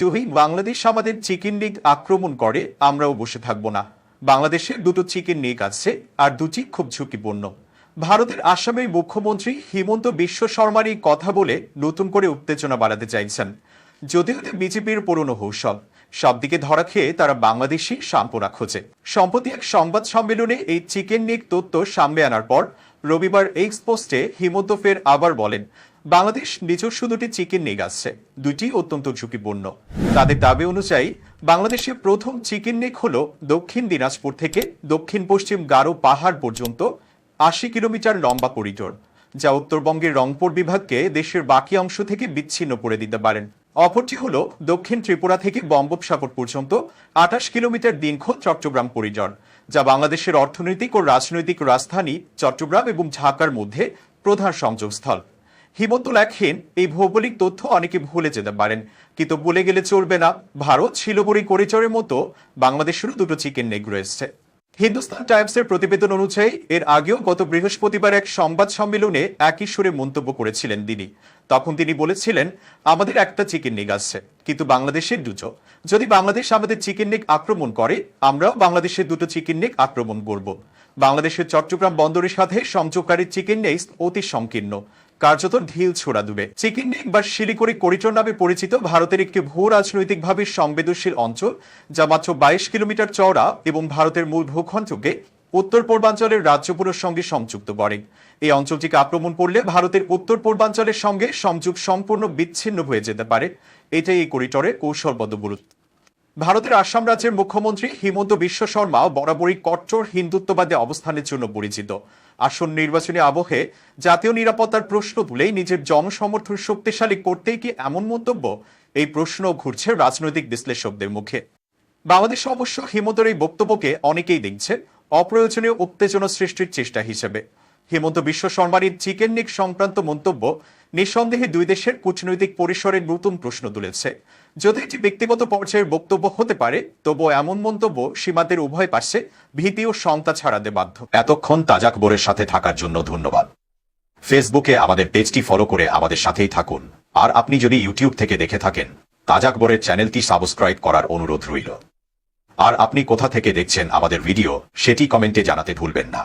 যদি বাংলাদেশ আমাদের chicken league আক্রমণ করে, আমরাও বসে থাকব না। বাংলাদেশে দুটো চিকেন লিগ আছে, আর দুটি খুব ঝুঁকিপূর্ণ। ভারতের আসামের মুখ্যমন্ত্রী হিমন্ত বিশ্ব শর্মার এই কথা বলে নতুন করে উত্তেজনা বাড়াতে চাইছেন। যদিও বিজেপির পুরনো কৌশল সবদিকে ধরা খেয়ে তারা বাংলাদেশি সাম্পরা খোঁজে। সম্প্রতি এক সংবাদ সম্মেলনে এই চিকেন নিক তথ্য সামনে আনার পর, রবিবার এক্স পোস্টে হিমন্ত ফের আবার বলেন বাংলাদেশ নিজস্ব দুটি চিকেন নিগ আসছে। দুটি অত্যন্ত ঝুঁকিপূর্ণ। তাদের দাবি অনুযায়ী, বাংলাদেশের প্রথম চিকেন নিগ হল দক্ষিণ দিনাজপুর থেকে দক্ষিণ পশ্চিম গারো পাহাড় পর্যন্ত আশি কিলোমিটার লম্বা করিডোর, যা উত্তরবঙ্গের রংপুর বিভাগকে দেশের বাকি অংশ থেকে বিচ্ছিন্ন করে দিতে পারেন। অপরটি হল দক্ষিণ ত্রিপুরা থেকে বঙ্গোপসাগর পর্যন্ত আঠাশ কিলোমিটার দীর্ঘ চট্টগ্রাম করিডর, যা বাংলাদেশের অর্থনৈতিক ও রাজনৈতিক রাজধানী চট্টগ্রাম এবং ঢাকার মধ্যে প্রধান সংযোগস্থল। হিমন্ত লেখেন এই ভৌগোলিক তথ্য অনেকে ভুলে যেতে পারেন। কিন্তু বলে গেলে চলবে না। ভারত শিলপুরি করিডোরের মতো বাংলাদেশেরও দুটো চিকেন নেগ রয়েছে। হিন্দুস্তান টাইমসের প্রতিবেদন অনুযায়ী, এর আগেও গত বৃহস্পতিবার এক সংবাদ সম্মেলনে একই সুরে মন্তব্য করেছিলেন তিনি। তখন তিনি বলেছিলেন, আমাদের একটা চিকেন নিগ আছে, কিন্তু বাংলাদেশের দুটো। যদি বাংলাদেশ আমাদের চিকেন নিগ আক্রমণ করে, আমরাও বাংলাদেশের দুটো চিকেন নিগ আক্রমণ করব। বাংলাদেশের চট্টগ্রাম বন্দরের সাথে সংযোগকারী চিকেন নেই অতি সংকীর্ণ। কার্যত ঢিল ছোড়া দুবে। চিকেন নেক বা শিলিগুড়ি করিডোর নামে পরিচিত ভারতের একটি ভূ রাজনৈতিকভাবে সংবেদনশীল অঞ্চল, যা মাত্র বাইশ কিলোমিটার চওড়া এবং ভারতের মূল ভূখণ্ডকে উত্তর পূর্বাঞ্চলের রাজ্যগুলোর সঙ্গে সংযুক্ত করে। এই অঞ্চলটিকে আক্রমণ করলে ভারতের উত্তর পূর্বাঞ্চলের সঙ্গে সংযোগ সম্পূর্ণ বিচ্ছিন্ন হয়ে যেতে পারে। এটাই এই করিডোরের কৌশলবদ্ধ গুরুত্ব ভারতের আসাম রাজ্যের মুখ্যমন্ত্রী হিমন্ত বিশ্ব শর্মা বরাবরই কট্টর হিন্দুত্ববাদী অবস্থানের জন্য পরিচিত। আসন্ন নির্বাচনী আবহে জাতীয় নিরাপত্তার প্রশ্ন তুলেই নিজের জনসমর্থন শক্তিশালী করতেই কি এমন মন্তব্য? এই প্রশ্ন ঘুরছে রাজনৈতিক বিশ্লেষকদের মুখে। বাংলাদেশ অবশ্য হিমন্তর এই বক্তব্যকে অনেকেই দেখছে অপ্রয়োজনীয় উত্তেজনা সৃষ্টির চেষ্টা হিসেবে। হিমন্ত বিশ্ব শর্মার চিকেন নিক সংক্রান্ত মন্তব্য নিঃসন্দেহে দুই দেশের কূটনৈতিক পরিসরের নতুন প্রশ্ন তুলেছে। যদি এটি ব্যক্তিগত পর্যায়ের বক্তব্য হতে পারে তবুও এমন মন্তব্য সীমান্তের উভয় পাশে ভীতি ও শঙ্কা ছাড়াতে বাধ্য। এতক্ষণ তাজাক বোরের সাথে থাকার জন্য ধন্যবাদ। ফেসবুকে আমাদের পেজটি ফলো করে আমাদের সাথেই থাকুন। আর আপনি যদি ইউটিউব থেকে দেখে থাকেন তাজাক বোরের চ্যানেলটি সাবস্ক্রাইব করার অনুরোধ রইল। আর আপনি কোথা থেকে দেখছেন আমাদের ভিডিও, সেটি কমেন্টে জানাতে ভুলবেন না।